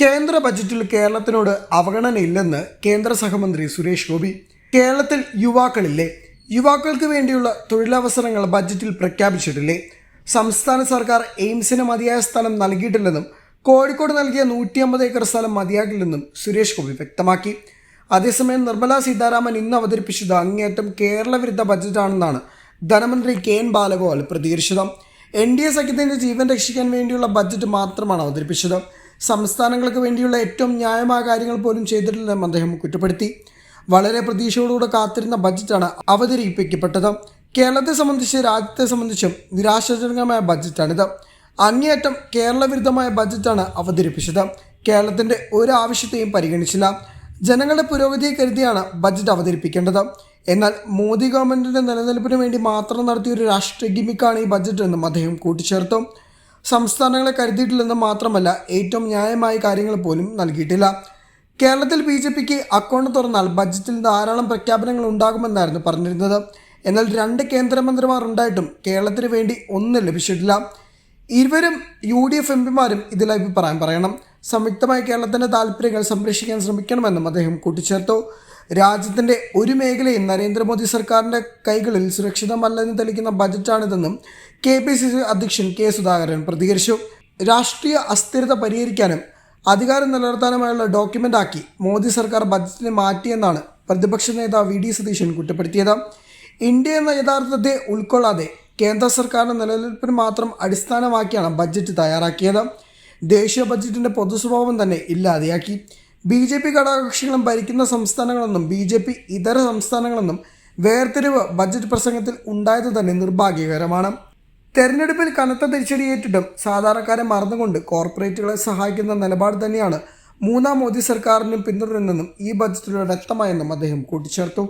കേന്ദ്ര ബജറ്റിൽ കേരളത്തിനോട് അവഗണനയില്ലെന്ന് കേന്ദ്ര സഹമന്ത്രി സുരേഷ് ഗോപി. കേരളത്തിൽ യുവാക്കളില്ലേ? യുവാക്കൾക്ക് വേണ്ടിയുള്ള തൊഴിലവസരങ്ങൾ ബജറ്റിൽ പ്രഖ്യാപിച്ചിട്ടില്ലേ? സംസ്ഥാന സർക്കാർ എയിംസിന് മതിയായ സ്ഥലം നൽകിയിട്ടില്ലെന്നും കോഴിക്കോട് നൽകിയ നൂറ്റി അമ്പത് ഏക്കർ സ്ഥലം മതിയാകില്ലെന്നും സുരേഷ് ഗോപി വ്യക്തമാക്കി. അതേസമയം നിർമ്മലാ സീതാരാമൻ ഇന്ന് അവതരിപ്പിച്ചത് അങ്ങേയറ്റം കേരള വിരുദ്ധ ബജറ്റാണെന്നാണ് ധനമന്ത്രി കെ എൻ ബാലഗോപാൽ പ്രതികരിച്ചത്. എൻ ഡി എ സഖ്യത്തിന്റെ ജീവൻ രക്ഷിക്കാൻ വേണ്ടിയുള്ള ബജറ്റ് മാത്രമാണ് അവതരിപ്പിച്ചത്. സംസ്ഥാനങ്ങൾക്ക് വേണ്ടിയുള്ള ഏറ്റവും ന്യായമായ കാര്യങ്ങൾ പോലും ചെയ്തിട്ടില്ലെന്നും അദ്ദേഹം കുറ്റപ്പെടുത്തി. വളരെ പ്രതീക്ഷയോടുകൂടെ കാത്തിരുന്ന ബജറ്റാണ് അവതരിപ്പിക്കപ്പെട്ടത്. കേരളത്തെ സംബന്ധിച്ച് രാജ്യത്തെ സംബന്ധിച്ചും നിരാശാജനകമായ ബജറ്റാണിത്. അങ്ങേയറ്റം കേരള വിരുദ്ധമായ ബജറ്റാണ് അവതരിപ്പിച്ചത്. കേരളത്തിന്റെ ഒരു ആവശ്യത്തെയും പരിഗണിച്ചില്ല. ജനങ്ങളുടെ പുരോഗതിയെ കരുതിയാണ് ബജറ്റ് അവതരിപ്പിക്കേണ്ടത്. എന്നാൽ മോദി ഗവൺമെന്റിന്റെ നിലനിൽപ്പിന് വേണ്ടി മാത്രം നടത്തിയ ഒരു രാഷ്ട്രീയ ഗിമിക്കാണ് ഈ ബജറ്റ് എന്നും അദ്ദേഹം കൂട്ടിച്ചേർത്തു. സംസ്ഥാനങ്ങളെ കരുതിയിട്ടില്ലെന്ന് മാത്രമല്ല ഏറ്റവും ന്യായമായ കാര്യങ്ങൾ പോലും നൽകിയിട്ടില്ല. കേരളത്തിൽ ബി ജെ പിക്ക് അക്കൗണ്ട് തുറന്നാൽ ബജറ്റിൽ ധാരാളം പ്രഖ്യാപനങ്ങൾ ഉണ്ടാകുമെന്നായിരുന്നു പറഞ്ഞിരുന്നത്. എന്നാൽ രണ്ട് കേന്ദ്രമന്ത്രിമാർ ഉണ്ടായിട്ടും കേരളത്തിന് വേണ്ടി ഒന്നും ലഭിച്ചിട്ടില്ല. ഇരുവരും യു ഡി എഫ് എം പിമാരും ഇതിൽ അഭിപ്രായം പറയണം. സംയുക്തമായി കേരളത്തിന്റെ താല്പര്യങ്ങൾ സംരക്ഷിക്കാൻ ശ്രമിക്കണമെന്നും അദ്ദേഹം കൂട്ടിച്ചേർത്തു. രാജ്യത്തിന്റെ ഒരു മേഖലയും നരേന്ദ്രമോദി സർക്കാരിന്റെ കൈകളിൽ സുരക്ഷിതമല്ലെന്ന് തെളിയിക്കുന്ന ബജറ്റാണിതെന്നും കെ പി സി സി അധ്യക്ഷൻ കെ സുധാകരൻ പ്രതികരിച്ചു. രാഷ്ട്രീയ അസ്ഥിരത പരിഹരിക്കാനും അധികാരം നിലനിർത്താനുമായുള്ള ഡോക്യുമെന്റാക്കി മോദി സർക്കാർ ബജറ്റിനെ മാറ്റിയെന്നാണ് പ്രതിപക്ഷ നേതാവ് വി ഡി സതീശൻ കുറ്റപ്പെടുത്തിയത്. ഇന്ത്യ എന്ന യഥാർത്ഥത്തെ ഉൾക്കൊള്ളാതെ കേന്ദ്ര സർക്കാരിന്റെ നിലനിൽപ്പിന് മാത്രം അടിസ്ഥാനമാക്കിയാണ് ബജറ്റ് തയ്യാറാക്കിയത്. ദേശീയ ബജറ്റിന്റെ പൊതുസ്വഭാവം തന്നെ ഇല്ലാതെയാക്കി. ബി ജെ പി ഘടകകക്ഷികളും ഭരിക്കുന്ന സംസ്ഥാനങ്ങളെന്നും ബി ജെ പി ഇതര സംസ്ഥാനങ്ങളെന്നും വേർതിരിവ് ബജറ്റ് പ്രസംഗത്തിൽ ഉണ്ടായത് തന്നെ നിർഭാഗ്യകരമാണ്. തെരഞ്ഞെടുപ്പിൽ കനത്ത തിരിച്ചടിയേറ്റിട്ടും സാധാരണക്കാരെ മറന്നുകൊണ്ട് കോർപ്പറേറ്റുകളെ സഹായിക്കുന്ന നിലപാട് തന്നെയാണ് മൂന്നാം മോദി സർക്കാരിനും പിന്തുടരുന്നതെന്നും ഈ ബജറ്റിലൂടെ വ്യക്തമായെന്നും അദ്ദേഹം കൂട്ടിച്ചേർത്തു.